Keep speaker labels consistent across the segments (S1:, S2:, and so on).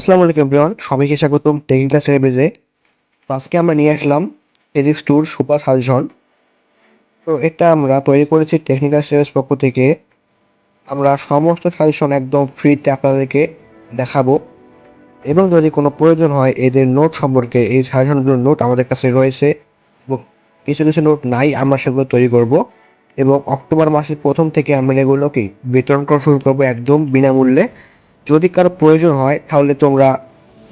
S1: আসসালামু আলাইকুম এভরিওয়ান, সবাইকে স্বাগতম টেকনিক্যাল তো আজকে আমরা নিয়ে আসলাম ফিজিক্স টুর সুপার সাজেশন। তো এটা আমরা তৈরি করেছি টেকনিক্যাল সিলেবাস পক্ষ থেকে। আমরা সমস্ত সাজেশন একদম ফ্রিতে আপনাদেরকে দেখাবো। এবং যদি কোনো প্রয়োজন হয়, এদের নোট সম্পর্কে, এই সাজেশনগুলোর নোট আমাদের কাছে রয়েছে। এবং কিছু কিছু নোট নাই, আমরা সেগুলো তৈরি করব। এবং অক্টোবর মাসের প্রথম থেকে আমরা এগুলোকে বিতরণ করা শুরু করব একদম বিনামূল্যে। যদি কারও প্রয়োজন হয়, তাহলে তোমরা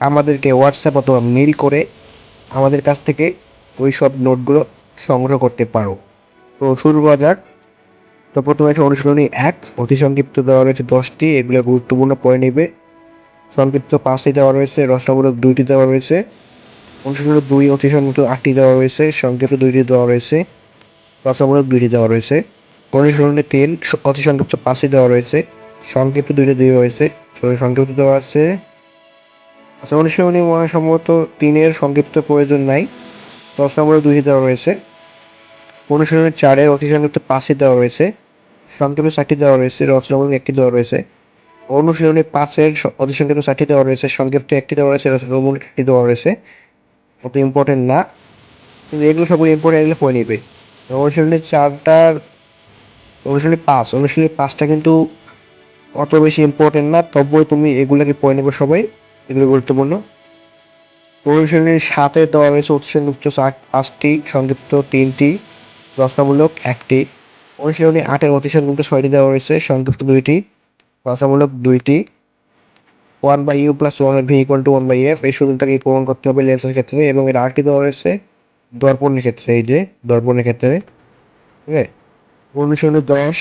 S1: আমাদেরকে হোয়াটসঅ্যাপ অথবা মেল করে আমাদের কাছ থেকে ওই সব নোটগুলো সংগ্রহ করতে পারো। তো শুরু করা যাক। তো প্রথমে আছে অনুশীলনী এক, অতি সংক্ষিপ্ত দেওয়া রয়েছে দশটি, এগুলো গুরুত্বপূর্ণ পড়ে নেবে। সংক্ষিপ্ত পাঁচটি দেওয়া রয়েছে রসনামূলক দুইটি দেওয়া রয়েছে। অনুশীলনী দুই, অতি সংক্ষিপ্ত আটটি দেওয়া রয়েছে, সংক্ষিপ্ত দুইটি দেওয়া রয়েছে রসনামূলক দুইটি দেওয়া রয়েছে। অনুশীলনী তিন, অতি সংক্ষিপ্ত পাঁচটি দেওয়া রয়েছে, সংক্ষিপ্ত দুইটা দেওয়া রয়েছে। তো সংক্ষিপ্ত দেওয়া আছে। আচ্ছা অনুশীলনী মনে সম্ভবত তিনের সংক্ষিপ্ত প্রয়োজন নাই। দশ নম্বরে দুই দেওয়া রয়েছে। অনুশীলনী চারের অতি সংক্ষিপ্ত পাঁচটি দেওয়া রয়েছে। সংক্ষিপ্ত চারটি দেওয়া রয়েছে। রচনামূলক একটি দেওয়া রয়েছে। অনুশীলনী পাঁচের অতি সংক্ষিপ্ত চারটি দেওয়া রয়েছে। সংক্ষিপ্ত একটি দেওয়া রয়েছে। রচনামূলক একটি দেওয়া রয়েছে। অত ইম্পর্টেন্ট না। কিন্তু এগুলো সবগুলো ইম্পর্টেন্ট এগুলো পড়ে নিবে। অনুশীলনী চারটার অনুশীলনী পাঁচ। অনুশীলনী পাঁচটা কিন্তু অত বেশি ইম্পর্টেন্ট না, তবুও তুমি এগুলোকে পড়ে নেবে সবাই, এগুলো গুরুত্বপূর্ণ। অনুশীলনীর সাথে দেওয়া রয়েছে উৎসংযুক্ত পাঁচটি সংক্ষিপ্ত তিনটি, রচনামূলক একটি। অনুশীলনী আটের অতি সংক্ষিপ্ত ছয়টি দেওয়া রয়েছে, সংক্ষিপ্ত দুইটি, রচনামূলক দুইটি। One by u plus one v equal to one by f এই সূত্রটাকে প্রমাণ করতে হবে লেন্সের ক্ষেত্রে এবং এর আরেকটি দেওয়া রয়েছে দর্পণের ক্ষেত্রে, এই যে দর্পণের ক্ষেত্রে। ঠিক আছে? অনুশীলনী দশ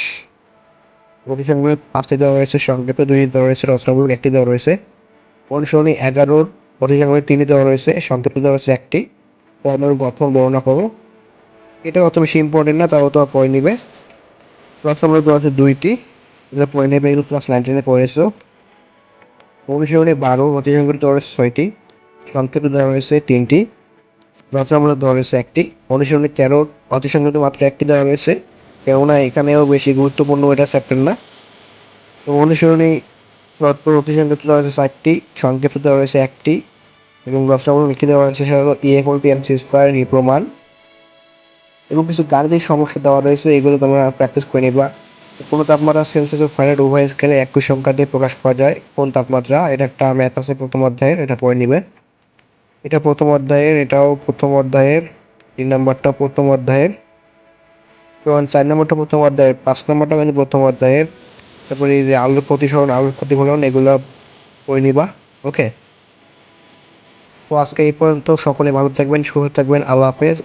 S1: প্রতিসংখ্যা পাঁচটি দেওয়া রয়েছে, সংক্ষেপে দুই দেওয়া রয়েছে, রচনামূলক একটি দেওয়া রয়েছে। অনুসরণী এগারোর প্রতিসংখ্যা তিনটি দেওয়া রয়েছে, সংক্ষেপে দেওয়া রয়েছে একটি। পর্ণের গঠন বর্ণনা করো। এটা অত বেশি ইম্পর্টেন্ট না, তাও তো পড়ে নিবে। রচনামূলক দেওয়া আছে দুইটি। এটা পড়ে নেবে এগুলো ক্লাস নাইনটিনে পড়েছো। অনুসরণী বারো প্রতিসংখ্যা দেওয়া রয়েছে ছয়টি। সংক্ষেপে দেওয়া রয়েছে তিনটি। রচনামূলক দেওয়া রয়েছে একটি। অনুসরণী তেরো অতিসংখ্যিত মাত্র একটি দেওয়া রয়েছে। কেননা এখানেও বেশি গুরুত্বপূর্ণ এটা চ্যাপ্টার না। তো অনুসরণী তৎপর অতিসংক্ষিপ্ত দেওয়া হয়েছে চারটি সংক্ষিপ্ত দেওয়া রয়েছে একটি এবং রচনামূলক একটি দেওয়া রয়েছে সেটা হলো ই এম সি স্কোয়ার প্রমাণ এবং কিছু গাণিতিক সমস্যা দেওয়া রয়েছে, এগুলো তোমরা প্র্যাকটিস করে নিবা। কোনো তাপমাত্রা সেলসিয়াস ও ফারেনহাইট উভয় স্কেলে একই সংখ্যা দিয়ে প্রকাশ করা যায়, কোন তাপমাত্রা, এটা একটা ম্যাথ আছে প্রথম অধ্যায়ের, এটা পড়ে নিবে। এটা প্রথম অধ্যায়ের, এটাও প্রথম অধ্যায়ের, তিন নম্বরটা প্রথম অধ্যায়ের। এবং চার নম্বরটা প্রথম অধ্যায়ের, পাঁচ নম্বরটা মানে প্রথম অধ্যায়ের। তারপরে এই যে আলোর প্রতিসরণ আলোর প্রতিফলন, এগুলো পড়ে নিবা, ওকে? তো আজকে এই পর্যন্ত সকলে ভালো থাকবেন, সুস্থ থাকবেন, আল্লাহ হাফেজ।